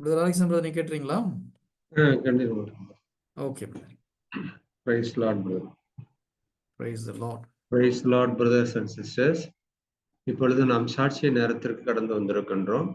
Brother Alexander brother நீங்க கேட்டுறீங்களா? Okay brother praise Lord brother praise the Lord praise Lord brothers and sisters இப்பொழுது நாம் சாட்சிய நேரத்திற்கு கடந்து வந்திருக்கின்றோம்.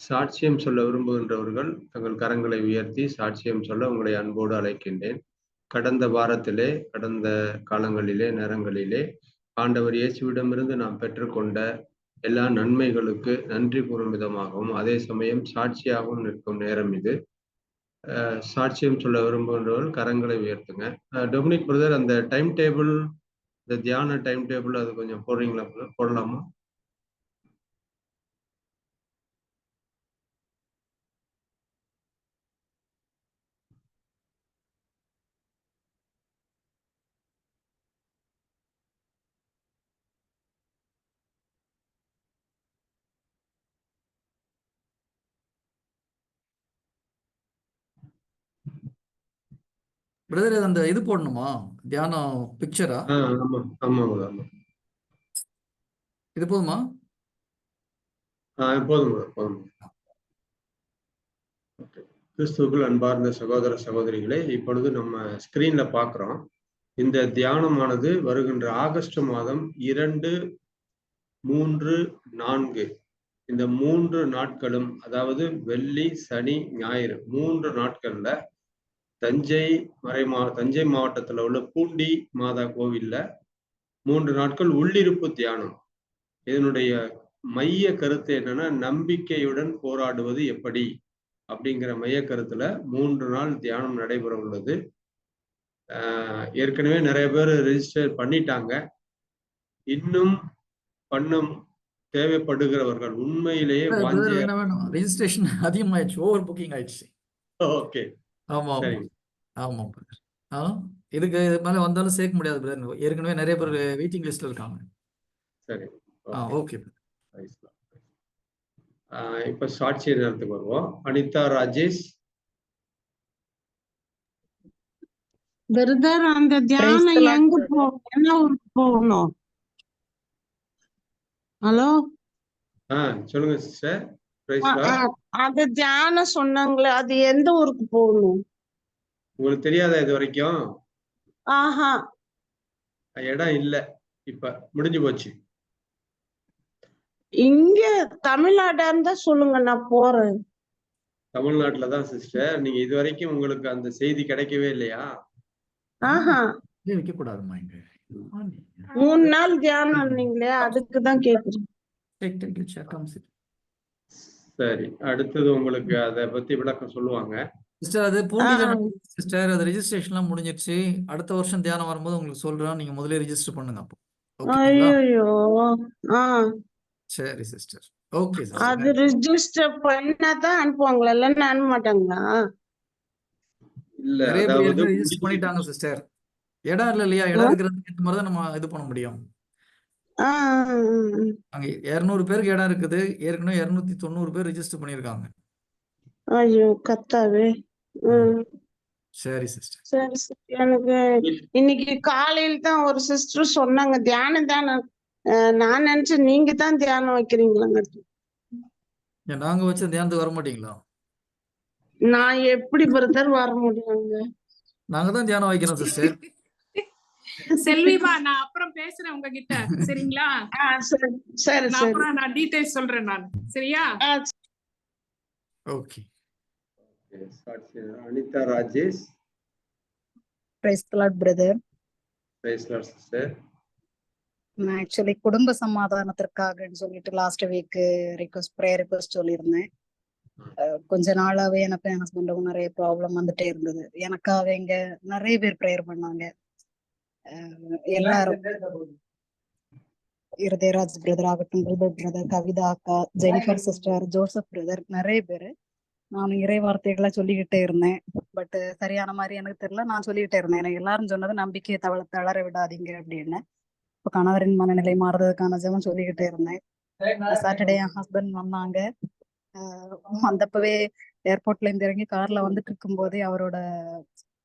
சாட்சியம் சொல்ல விரும்புகின்றவர்கள் தங்கள் கரங்களை உயர்த்தி சாட்சியம் சொல்ல உங்களை அன்போடு அழைக்கின்றேன். கடந்த வாரத்திலே கடந்த காலங்களிலே நேரங்களிலே ஆண்டவர் இயேசுவிடமிருந்து நாம் பெற்றுக்கொண்ட எல்லா நன்மைகளுக்கு நன்றி கூறும் விதமாகவும் அதே சமயம் சாட்சியாகவும் நிற்கும் நேரம் இது. சாட்சியம் சொல்ல விரும்புகின்றவர்கள் கரங்களை உயர்த்துங்க. டொமினிக் பிரதர் அந்த டைம் டேபிள் இந்த தியான டைம் டேபிள் அது கொஞ்சம் போடுறீங்களா போடலாமா? பிரதர் அந்த இது போடணுமா? தியானம் பிக்சரா இது போதுமா. கிறிஸ்துவுக்குள் அன்பார்ந்த சகோதர சகோதரிகளே இப்பொழுது நம்ம ஸ்கிரீன்ல பார்க்கிறோம் இந்த தியானமானது வருகின்ற ஆகஸ்ட் மாதம் இரண்டு மூன்று நான்கு. இந்த மூன்று நாட்களும் அதாவது வெள்ளி சனி ஞாயிறு மூன்று நாட்கள்ல தஞ்சை மறை மா தஞ்சை மாவட்டத்துல உள்ள பூண்டி மாதா கோவில்ல மூன்று நாட்கள் உள்ளிருப்பு தியானம். இதனுடைய மைய கருத்து என்னன்னா நம்பிக்கையுடன் போராடுவது எப்படி? அப்படிங்கிற மைய கருத்துல மூன்று நாள் தியானம் நடைபெற உள்ளது. ஏற்கனவே நிறைய பேர் ரெஜிஸ்டர் பண்ணிட்டாங்க. இன்னும் பண்ணம் தேவைப்படுகிறவர்கள் உண்மையிலேயே ரெஜிஸ்ட்ரேஷன் அதிகமாயிடுச்சு ஓவர் புக்கிங் ஆயிடுச்சு. ஓகே ஆமா ஆமா. சரிங்க. ஆமா பிரதர் ஆ இதுக்கு இது மேல வந்தாலும் சேர்க்க முடியாது பிரதர் ஏற்கனவே நிறைய பேர் வெயிட்டிங் லிஸ்ட்ல இருக்காங்க. சரி. ஆ ஓகே. ஓகே. ஆஹ் இப்ப சாட்சி நேரத்துக்கு வருவோம். அனிதா ராஜேஷ். பிரதர் அந்த தியானம் the Lord, எங்க brother. என்ன ஊருக்கு போகணும்? ஹலோ ஆஹ் சொல்லுங்க சிஸ்டர் அது தியானம் சொன்னாங்களே அது எந்த ஊருக்கு போகணும்? உங்களுக்கு தெரியாதா இது வரைக்கும்? ஆஹா. இடம் இல்ல. இப்ப முடிஞ்சு போச்சு. இங்க தமிழ்நாடா இருந்தா சொல்லுங்க நான் போறேன். தமிழ்நாட்டுல தான் சிஸ்டர் நீங்க இது வரைக்கும் உங்களுக்கு அந்த செய்தி கிடைக்கவே இல்லையா? ஆஹா. வைக்க கூடாதுமா இங்க. மூணு நாள் தியானம் நீங்களே அதுக்கு தான் கேக்குறேன். சரி. அடுத்தது உங்களுக்கு அத பத்தி விளக்கம் சொல்லுவாங்க. சிஸ்டர் அது பூண்டியில ஆ. சிஸ்டர்? அது ரெஜிஸ்ட்ரேஷன்லாம் முடிஞ்சிருச்சு அடுத்த வருஷம் தியானம் வரும்போது உங்களுக்கு சொல்றேன். நீங்க முதல்ல ரெஜிஸ்டர் பண்ணுங்க அப்போ. ஐயோ ஆ. சரி சிஸ்டர். ஓகே அது ரிஜிஸ்டர் பண்ணாதான் அனுப்புவாங்களா? இல்லைன்னா அனுப்ப மாட்டாங்களா? இல்ல நிறைய பேர் அதாவது ரெஜிஸ்டர் பண்ணிட்டாங்க சிஸ்டர். இடம் இல்ல இல்லையா? இடம் இருக்கிறதுக்கு ஏற்ற மாதிரி தான் நம்ம இது பண்ண முடியும். அங்க இருநூறு பேருக்கு இடம் இருக்குது. ஏற்கனவே இருநூத்தி தொண்ணூறு பேர் ரெஜிஸ்டர் பண்ணியிருக்காங்க. ஐயோ கத்தாவே சரி சிஸ்டர் சரி சரி எனக்கு இன்னைக்கு காலையில தான் ஒரு சிஸ்டர் சொன்னாங்க. தியானம் தானே அஹ் நான் நினைச்சேன் நீங்க தான் தியானம் வைக்கிறீங்களாங்க. ஏன் நாங்க வச்ச தியானத்துக்கு வர மாட்டீங்களா? நான் எப்படி பிரதர் வர முடியுங்க? நாங்க தான் தியானம் வைக்கிறோம் சிஸ்டர் செல்விமா நான் அப்புறம் பேசுறேன் உங்ககிட்ட. சரிங்களா? சரி சரி நான் சரி. அப்புறம் நான் டீடைல்ஸ் சொல்றேன் நான். சரியா? Okay. Anitha Rajesh. Praise Lord brother பேசலாம் சிஸ்டர் நான் ஆக்சுவலி குடும்ப சமாதானத்திற்காகன்னு சொல்லிட்டு last week request prayer request சொல்லியிருந்தேன். கொஞ்ச நாளாவே எனக்கு என் ஹஸ்பண்டுக்கும் நிறைய ப்ராப்ளம் வந்துட்டே இருந்தது. எனக்காக இங்க நிறைய பேர் ப்ரேயர் பண்ணாங்க. எல்லாரும் இருதயராஜ் பிரதர் ஆகட்டும் பிரதர் பிரதர் கவிதா அக்கா ஜெனிஃபர் சிஸ்டர் ஜோசப் பிரதர் நிறைய பேரு நான் இறை வார்த்தைகளை சொல்லிக்கிட்டே இருந்தேன் பட் சரியான மாதிரி எனக்கு தெரியல நான் சொல்லிக்கிட்டே இருந்தேன் எனக்கு எல்லாரும் சொன்னது நம்பிக்கையை தவள தளர விடாதீங்க அப்படின்னு இப்போ கணவரின் மனநிலை மாறுறதுக்கான ஜெபம் சொல்லிக்கிட்டே இருந்தேன் சாட்டர்டே என் ஹஸ்பண்ட் வந்தாங்க ஆஹ் வந்தப்பவே ஏர்போர்ட்ல இருந்து இறங்கி கார்ல வந்துட்டு இருக்கும்போதே அவரோட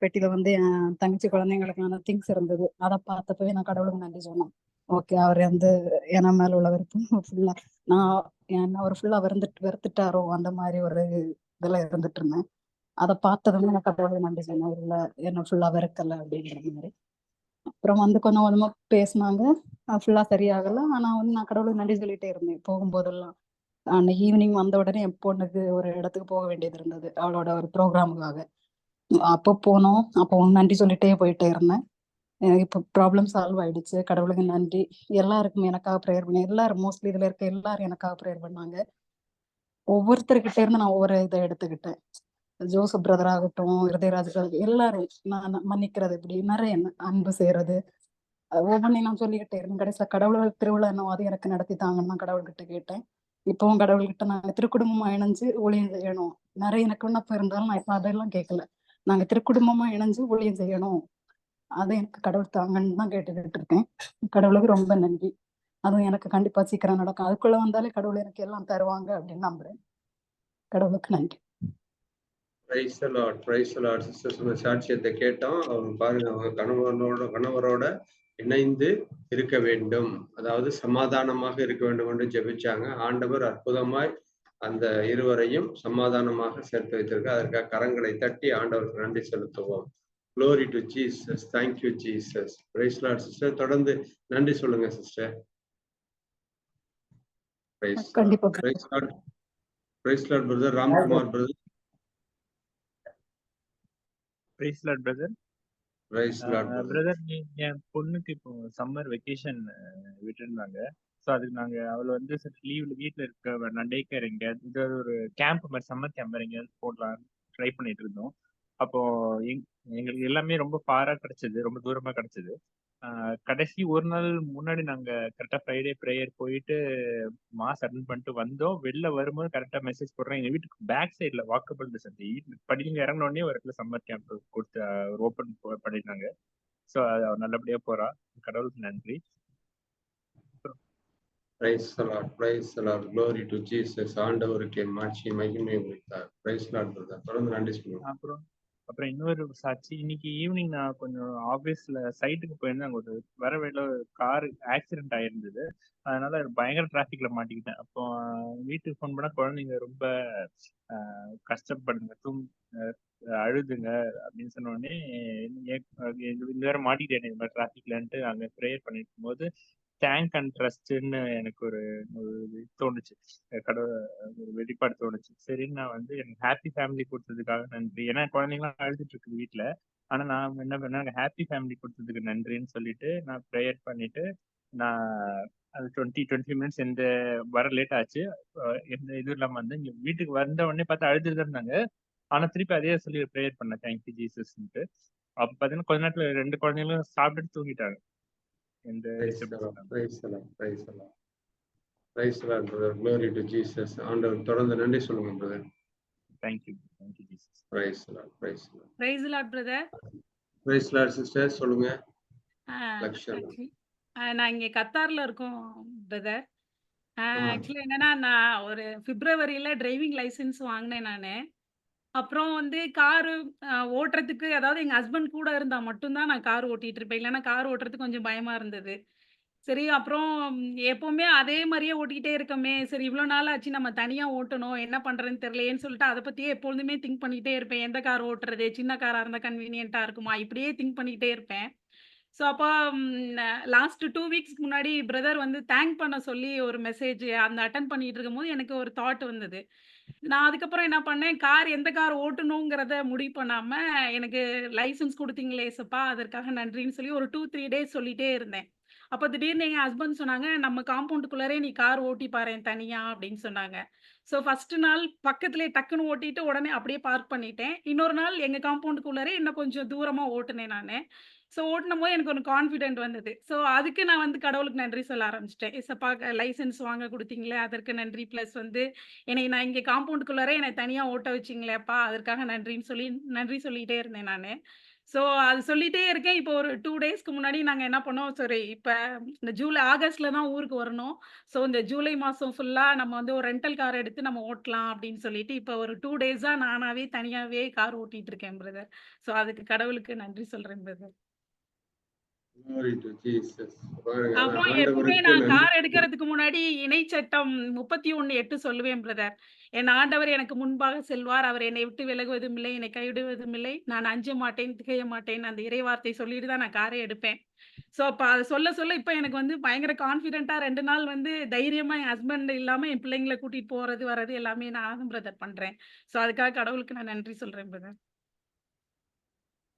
பெட்டியில வந்து என் தங்கச்சி குழந்தைங்களுக்கான திங்ஸ் இருந்தது. அதை பார்த்தப்பவே நான் கடவுளுக்கு நன்றி சொன்னேன். ஓகே அவர் வந்து என மேல உள்ள வெறுப்பு ஃபுல்லா நான் என்ன அவர் ஃபுல்லா வெறுந்துட்டு வெறுத்துட்டாரோ அந்த மாதிரி ஒரு இதுல இருந்துட்டு இருந்தேன். அதை பார்த்ததுமே நான் கடவுளுக்கு நன்றி சொன்னேன். இல்ல என்ன ஃபுல்லா வெறுக்கல அப்படின்ற மாதிரி. அப்புறம் வந்து கொஞ்சம் கொஞ்சமா பேசினாங்க. ஃபுல்லா சரியாகல. ஆனா வந்து நான் கடவுளுக்கு நன்றி சொல்லிட்டே இருந்தேன். போகும்போதெல்லாம் அன்னைக்கு ஈவினிங் வந்த உடனே என் பொண்ணுக்கு ஒரு இடத்துக்கு போக வேண்டியது இருந்தது. அவளோட ஒரு ப்ரோக்ராமுக்காக அப்போ போனோம். அப்போ நன்றி சொல்லிட்டே போயிட்டே இருந்தேன். எனக்கு இப்போ ப்ராப்ளம் சால்வ் ஆயிடுச்சு. கடவுளுக்கு நன்றி. எல்லாருக்கும் எனக்காக ப்ரேயர் பண்ணி எல்லாரும் மோஸ்ட்லி இதுல இருக்க எல்லாரும் எனக்காக ப்ரேயர் பண்ணாங்க. ஒவ்வொருத்தர்கிட்ட இருந்து நான் ஒவ்வொரு இதை எடுத்துக்கிட்டேன். ஜோசப் பிரதர் ஆகட்டும் ஹிருதயராஜ் எல்லாரும் நான் மன்னிக்கிறது எப்படி? நிறைய அன்பு செய்யறது ஒவ்வொன்றையும் நான் சொல்லிக்கிட்டே இருந்தேன். கடைசியில் கடவுள் திருவிழா என்னவோ அது எனக்கு நடத்தி தாங்கன்னு நான் கடவுள்கிட்ட கேட்டேன். இப்பவும் கடவுள்கிட்ட நான் திருக்குடும்பமா இணைஞ்சு ஒளி செய்யணும் நிறைய எனக்கு விண்ணப்பம் இருந்தாலும் நான் இப்போ அதெல்லாம் கேட்கல. நாங்க திருக்குடும்பமா இணைஞ்சு ஊழியம் செய்யணும். அதை எனக்கு கடவுள் தாங்கன்னு தான் கேட்டுக்கிட்டு இருக்கேன் கடவுளுக்கு ரொம்ப நன்றி. அதுவும் எனக்கு கண்டிப்பா சீக்கிரம் நடக்கும். அதுக்குள்ள வந்தாலே கடவுள் எனக்கு எல்லாம் தருவாங்க அப்படின்னு நம்புறேன். கடவுளுக்கு நன்றி. Praise Lord praise Lord sister சொன்ன சாட்சியத்தை கேட்டோம். அவங்க பாருங்க அவங்க கணவனோட கணவரோட இணைந்து இருக்க வேண்டும். அதாவது சமாதானமாக இருக்க வேண்டும் என்று ஜெபிச்சாங்க. ஆண்டவர் அற்புதமாய் அந்த இருவரையும் சமாதானமாக சேர்த்து வைத்திருக்க அதற்காக கரங்களை தட்டி ஆண்டவருக்கு நன்றி செலுத்துவோம். Glory to Jesus thank you Jesus praise Lord sister தொடர்ந்து நன்றி சொல்லுங்க சிஸ்டர் பிரைஸ் கண்டிப்பா. Praise Lord praise Lord brother Ramkumar brother praise Lord brother praise Lord brother என் பொண்ணுக்கு இப்போ சம்மர் வெக்கேஷன் விட்டுருந்தாங்க. ஸோ அதுக்கு நாங்க அவள் வந்து சரி லீவ்ல வீட்ல இருக்க நான் டே கேர் எங்கேயாவது இது ஒரு கேம்ப் மாதிரி சம்மர் கேம்ப் எங்கேயாவது போடலாம். ட்ரை பண்ணிட்டு இருந்தோம். அப்போ எங்- எங்களுக்கு எல்லாமே ரொம்ப ஃபாரா கிடைச்சது. ரொம்ப தூரமா கிடைச்சது. கடைசி ஒரு நாள் முன்னாடி நாங்க கரெக்டா ஃப்ரைடே ப்ரேயர் போயிட்டு மாஸ் அட்டன் பண்ணிட்டு வந்தோம். வெளில வரும்போது கரெக்டா மெசேஜ் போடுறோம் எங்க வீட்டுக்கு பேக் சைட்ல வாக்கபிள் டிஸ்டன்ஸ் படிங்க இறங்கினோடனே ஒரு இடத்துல சம்மர் கேம்ப் கொடுத்து ஓப்பன் பண்ணிருந்தாங்க. ஸோ அது அவ நல்லபடியா போறா. கடவுளுக்கு நன்றி. Praise Lord praise Lord glory to Jesus ஆண்டவருக்கு மாட்சி மகிமை உரித்தார். பிரைஸ் லார்ட் பிரதர் தொடர்ந்து நன்றி சொல்லுங்க அப்புறம் அப்புறம் இன்னொரு சாட்சி. இன்னைக்கு ஈவினிங் நான் கொஞ்சம் ஆபீஸ்ல சைட்டுக்கு போயிருந்தேன். அங்க ஒரு வர வழியில கார் ஆக்சிடென்ட் ஆயிருந்தது. அதனால பயங்கர டிராஃபிக்ல மாட்டிக்கிட்டேன். அப்போ வீட்டுக்கு ஃபோன் பண்ணா குழந்தைங்க ரொம்ப கஷ்டப்படுங்க தூங் அழுதுங்க அப்படின்னு சொன்ன உடனே இந்த வேற மாட்டிக்கிட்டேன் இந்த மாதிரி டிராஃபிக்லன்ட்டு அங்க ப்ரேயர் பண்ணிட்டு இருக்கும்போது தேங்க் அண்ட் ட்ரஸ்ட்னு எனக்கு ஒரு ஒரு இது தோணுச்சு. கடவுள் ஒரு வெளிப்பாடு தோணுச்சு. சரின்னு நான் வந்து எனக்கு ஹாப்பி ஃபேமிலி கொடுத்ததுக்காக நன்றி. ஏன்னா குழந்தைங்களாம் அழுதுட்டு இருக்குது வீட்டில் ஆனா நான் என்ன பண்ணேன் ஹாப்பி ஃபேமிலி கொடுத்ததுக்கு நன்றின்னு சொல்லிட்டு நான் ப்ரேயர் பண்ணிட்டு நான் அது டுவெண்ட்டி டுவெண்ட்டி மினிட்ஸ் எந்த வர லேட் ஆச்சு. எந்த இதுவும் இல்லாமல் வந்து இங்க வீட்டுக்கு வந்த உடனே பார்த்து அழுதுட்டு இருந்தாங்க. ஆனா திருப்பி அதே சொல்லி ப்ரேயர் பண்ணேன். தேங்க்யூ ஜீசஸ்ன்ட்டு அப்ப பாத்தீங்கன்னா கொஞ்ச நேரத்துல ரெண்டு குழந்தைங்களும் சாப்பிட்டுட்டு தூங்கிட்டாங்க. பிரதர் க்ளோரி டு ஜீசஸ் ஆண்டவர் தொடர்ந்து நன்றி சொல்லுங்க brother Thank you. Thank you, Jesus. Praise Lord praise Lord praise Lord brother praise Lord sister சொல்லுங்க. நான் இங்க கத்தார்ல இருக்கோம் பிரதர் ஆ. ஆக்சுவலி என்னன்னா நான் ஒரு பிப்ரவரியில டிரைவிங் லைசென்ஸ் வாங்கினேன் நானு. அப்புறம் வந்து காரு ஓட்டுறதுக்கு அதாவது எங்க ஹஸ்பண்ட் கூட இருந்தா மட்டும்தான் நான் கார் ஓட்டிட்டு இருப்பேன். இல்லைன்னா கார் ஓட்டுறதுக்கு கொஞ்சம் பயமா இருந்தது. சரி அப்புறம் எப்பவுமே அதே மாதிரியே ஓட்டிக்கிட்டே இருக்கமே. சரி இவ்வளோ நாள் ஆச்சு நம்ம தனியாக ஓட்டணும். என்ன பண்ணுறதுன்னு தெரியலையேன்னு சொல்லிட்டு அதை பற்றியே எப்பொழுதுமே திங்க் பண்ணிக்கிட்டே இருப்பேன். எந்த கார் ஓட்டுறது? சின்ன காராக இருந்தால் கன்வீனியண்ட்டாக இருக்குமா? இப்படியே திங்க் பண்ணிக்கிட்டே இருப்பேன். ஸோ அப்போ லாஸ்ட் டூ வீக்ஸ்க்கு முன்னாடி பிரதர் வந்து தேங்க் பண்ண சொல்லி ஒரு மெசேஜ் அந்த அட்டன் பண்ணிட்டு இருக்கும்போது எனக்கு ஒரு தாட் வந்தது. நான் அதுக்கப்புறம் என்ன பண்ணேன் கார் எந்த கார் ஓட்டணுங்கிறத முடிவு பண்ணாம எனக்கு லைசன்ஸ் கொடுத்தீங்களே சப்பா அதற்காக நன்றின்னு சொல்லி ஒரு டூ த்ரீ டேஸ் சொல்லிட்டே இருந்தேன். அப்போ திடீர்னு என் ஹஸ்பண்ட் சொன்னாங்க நம்ம காம்பவுண்டுக்குள்ளாரே நீ கார் ஓட்டி பாரு தனியா அப்படின்னு சொன்னாங்க. ஸோ ஃபர்ஸ்ட் நாள் பக்கத்துலேயே டக்குன்னு ஓட்டிட்டு உடனே அப்படியே பார்க் பண்ணிட்டேன். இன்னொரு நாள் எங்கள் காம்பவுண்டுக்குள்ளாரே இன்னும் கொஞ்சம் தூரமாக ஓட்டுனேன் நான். ஸோ ஓட்டினும் போது எனக்கு ஒரு கான்ஃபிடென்ட் வந்தது. ஸோ அதுக்கு நான் வந்து கடவுளுக்கு நன்றி சொல்ல ஆரம்பிச்சிட்டேன். இசப்பா லைசன்ஸ் வாங்க கொடுத்தீங்களே அதற்கு நன்றி. ப்ளஸ் வந்து என்னை நான் இங்கே காம்பவுண்டுக்குள்ளாரே என்னை தனியாக ஓட்ட வச்சிங்களேப்பா அதற்காக நன்றின்னு சொல்லி நன்றி சொல்லிகிட்டே இருந்தேன் நான். ஸோ அது சொல்லிட்டே இருக்கேன். இப்போ ஒரு டூ டேஸ்க்கு முன்னாடி நாங்கள் என்ன பண்ணோம்? சரி இப்போ இந்த ஜூலை ஆகஸ்ட்ல தான் ஊருக்கு வரணும். ஸோ இந்த ஜூலை மாதம் ஃபுல்லாக நம்ம வந்து ஒரு ரெண்டல் கார் எடுத்து நம்ம ஓட்டலாம் அப்படின்னு சொல்லிட்டு இப்போ ஒரு டூ டேஸாக நானாவே தனியாகவே கார் ஓட்டிட்டு இருக்கேன் பிரதர். ஸோ அதுக்கு கடவுளுக்கு நன்றி சொல்கிறேன் பிரதர். அப்புறம் எப்பவுமே நான் கார் எடுக்கிறதுக்கு முன்னாடி இணை சட்டம் முப்பத்தி ஒண்ணு எட்டு சொல்லுவேன் பிரதர் என் ஆண்டவர் எனக்கு முன்பாக செல்வார். அவர் என்னை விட்டு விலகுவதும் இல்லை என்னை கைவிடுவதும் இல்லை நான் அஞ்ச மாட்டேன் திகைய மாட்டேன். அந்த இறை வார்த்தை சொல்லிட்டு தான் நான் காரை எடுப்பேன். ஸோ அப்போ அதை சொல்ல சொல்ல இப்போ எனக்கு வந்து பயங்கர கான்ஃபிடென்ட்டாக ரெண்டு நாள் வந்து தைரியமாக என் ஹஸ்பண்ட் இல்லாமல் என் பிள்ளைங்களை கூட்டிகிட்டு போகிறது வர்றது எல்லாமே நான் பிரதர் பண்ணுறேன் ஸோ அதுக்காக கடவுளுக்கு நான் நன்றி சொல்கிறேன் brother Praise the Lord, praise the Lord.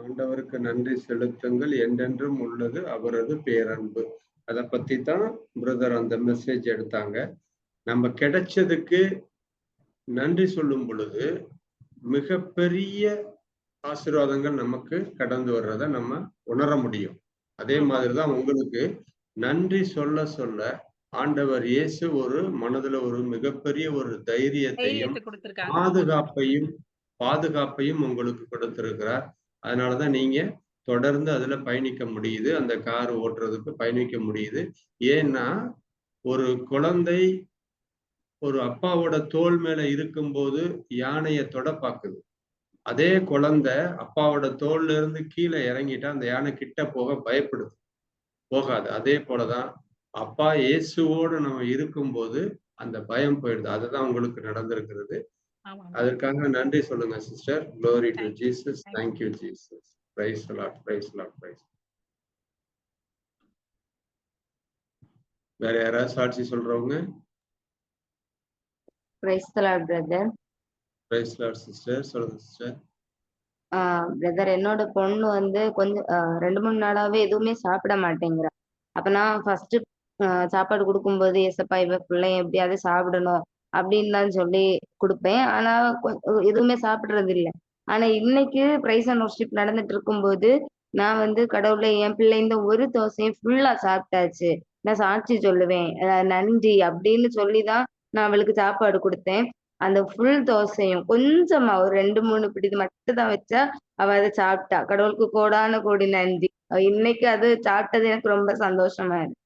ஆண்டவருக்கு நன்றி செலுத்துங்கள். என்றென்றும் உள்ளது அவரது பேரன்பு. அதை பத்தி தான் பிரதர் அந்த மெசேஜ் எடுத்தாங்க. நம்ம கிடைச்சதுக்கு நன்றி சொல்லும் பொழுது மிகப்பெரிய ஆசீர்வாதங்கள் நமக்கு கடந்து வர்றதை நம்ம உணர முடியும். அதே மாதிரிதான் உங்களுக்கு நன்றி சொல்ல சொல்ல ஆண்டவர் இயேசு ஒரு மனதுல ஒரு மிகப்பெரிய ஒரு தைரியத்தையும் பாதுகாப்பையும் பாதுகாப்பையும் உங்களுக்கு கொடுத்திருக்கிறார். அதனாலதான் நீங்க தொடர்ந்து அதுல பயணிக்க முடியுது. அந்த கார் ஓட்டுறதுக்கு பயணிக்க முடியுது. ஏன்னா ஒரு குழந்தை ஒரு அப்பாவோட தோல் மேல இருக்கும்போது யானையை தொட பாக்குது அதே குழந்தை அப்பாவோட தோல்ல இருந்து கீழே இறங்கிட்டா அந்த யானை கிட்ட போக பயப்படுது. போகாது. அதே போலதான் அப்பா இயேசுவோடு நம்ம இருக்கும்போது அந்த பயம் போயிடுது. அதுதான் உங்களுக்கு நடந்திருக்கிறது. அதற்காக நன்றி சொல்லுங்க sister glory to. Jesus Thank thank you Jesus praise Lord praise Lord praise வேற யாராவது சாட்சி சொல்றவங்க? Praise brother praise Lord sister சொல்லுங்க சிஸ்டர் பிரதர் என்னோட பொண்ணு வந்து கொஞ்சம் ரெண்டு மூணு நாளாவே எதுவுமே சாப்பிட மாட்டேங்கிறா. அப்ப நான் ஃபர்ஸ்ட் சாப்பாடு கொடுக்கும்போது ஏசப்பா இவ பிள்ளைய எப்படியாவது சாப்பிடணும். அப்படின்னு தான் சொல்லி கொடுப்பேன். ஆனா எதுவுமே சாப்பிடுறது இல்ல ஆனா இன்னைக்கு பிரைஸ் அண்ட் ஒர்ஷிப் நடந்துட்டு இருக்கும்போது நான் வந்து கடவுளை என் பிள்ளை இந்த ஒரு தோசையும் ஃபுல்லா சாப்பிட்டாச்சு. நான் சாட்சி சொல்லுவேன். நன்றி அப்படின்னு சொல்லிதான் நான் அவளுக்கு சாப்பாடு கொடுத்தேன். அந்த ஃபுல் தோசையும் கொஞ்சமா ஒரு ரெண்டு மூணு பிடி மட்டும் தான் வச்சா அவ அதை சாப்பிட்டா. கடவுளுக்கு கோடான கோடி நன்றி. இன்னைக்கு அது சாப்பிட்டது எனக்கு ரொம்ப சந்தோஷமா இருக்கு.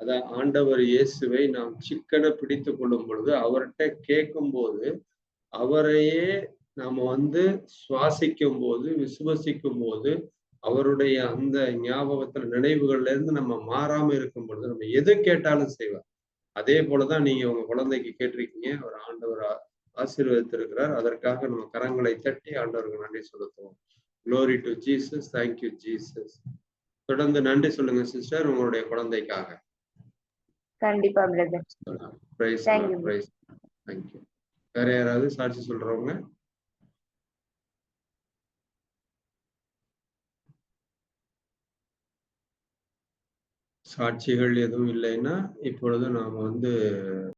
அதான் ஆண்டவர் இயேசுவை நாம் சிக்கன பிடித்து கொள்ளும் பொழுது அவர்கிட்ட கேட்கும் போது அவரையே நாம வந்து சுவாசிக்கும் போது விசுவசிக்கும் போது அவருடைய அந்த ஞாபகத்துல நினைவுகள்ல இருந்து நம்ம மாறாம இருக்கும் பொழுது நம்ம எது கேட்டாலும் செய்வார். அதே போலதான் நீங்க உங்க குழந்தைக்கு கேட்டிருக்கீங்க அவர் ஆண்டவர் ஆசீர்வதித்திருக்கிறார். அதற்காக நம்ம கரங்களை தட்டி ஆண்டவருக்கு நன்றி செலுத்துவோம். Glory to Jesus thank you Jesus தொடர்ந்து நன்றி சொல்லுங்க சிஸ்டர் உங்களுடைய குழந்தைக்காக. கண்டிப்பா பிரதர் பிரைஸ். பிரைஸ் தேங்க்யூ வேற யாராவது சாட்சி சொல்றவங்க? சாட்சிகள் எதுவும் இல்லைன்னா இப்பொழுது நாம வந்து